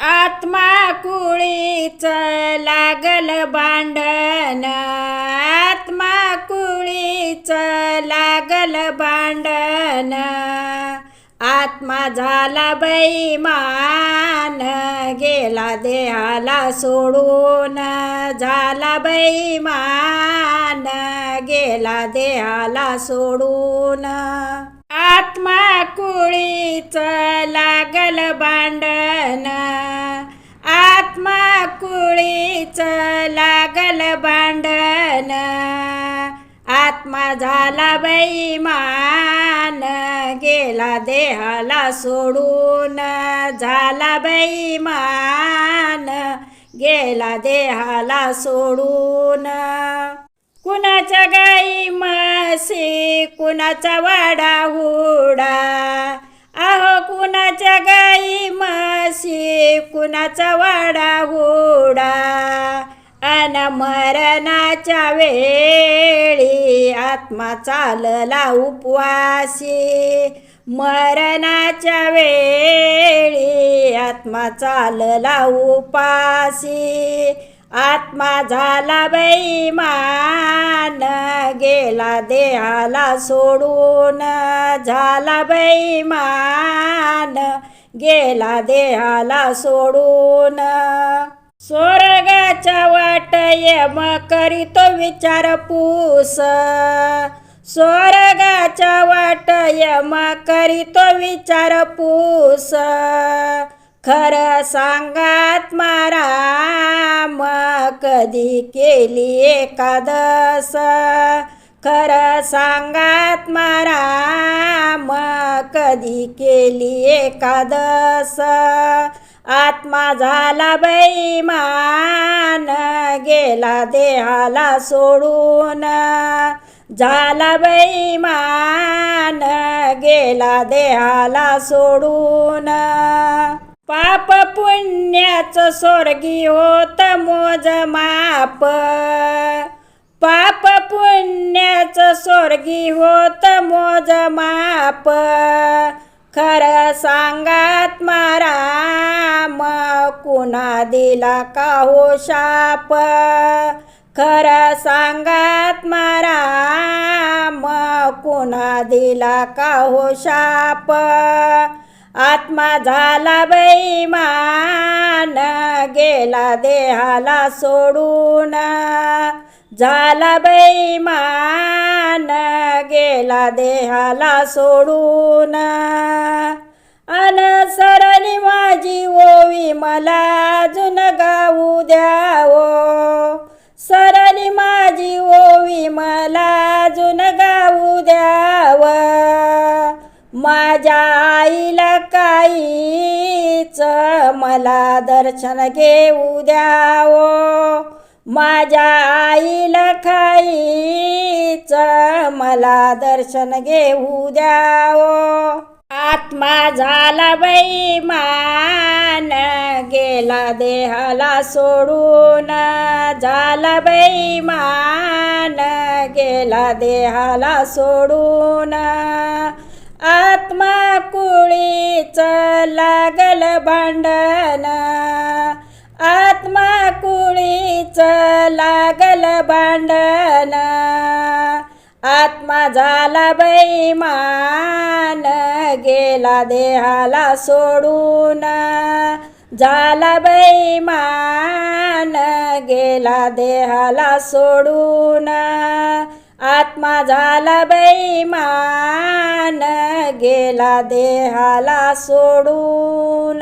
आत्मा कुळीच लागल भांडण. आत्मा कुळीच लागल भांडण. आत्मा झाला बैमान गेला देहाला सोडून. झाला बैमान गेला देहाला सोडून. कुळीच लागल भांडण आत्मा कुळीच लागल भांडण आत्मा झाला बैमान गेला देहाला सोडून. झाला बैमान गेला देहाला सोडून. कुणाच्या गाई म्हशी कुणाचा वाडा हुडा. कुणाच्या गाई म्हशी कुणाचा वाडा हुडा अन मरणाच्या वेळी आत्मा चालला उपवासी. मरणाच्या वेळी आत्मा चालला उपासी. आत्मा झाला बैमा गेला देहाला सोडून झाला बैमान गेला देहाला सोडून. स्वर्गाच्या वाट यम करीतो विचारपूस स्वर्गाच्या वाट यम करीतो विचारपूस खरं सांगात मारा कधी केली एकादस? खरं सांगात माराम कधी केली एकादस? आत्मा झाला बैमान गेला देहाला सोडून. झाला बैमान गेला देहाला सोडून. पाप पुण्याचं स्वर्गी होत मोज माप. पाप पुण्याचं स्वर्गी होत मोजमाप खरं सांगात माराम कुणा दिला का हो शाप? खरं सांगात माराम कुणा दिला का हो शाप? आत्मा झाला बैमान गेला देहाला सोडून. झाला बैमान गेला देहाला सोडून. अन सरली माझी ओवी मला अजून गाऊ द्यावो. सरणी माझी ओवी मला अजून गाऊ द्याव. माझ्या आईला काहीच मला दर्शन घेऊ द्यावो. माझ्या आईला खाईच मला दर्शन घेऊ द्यावो. आत्मा झाला बैमान गेला देहाला सोडून. झाला बैमान गेला देहाला सोडून. आत्मा कुळीच लागल भांडण. कुळीच लागल भांडण. आत्मा झाला बैमान गेला देहाला सोडून. झाला बैमान गेला देहाला सोडून. आत्मा झाला बैमान गेला देहाला सोडून.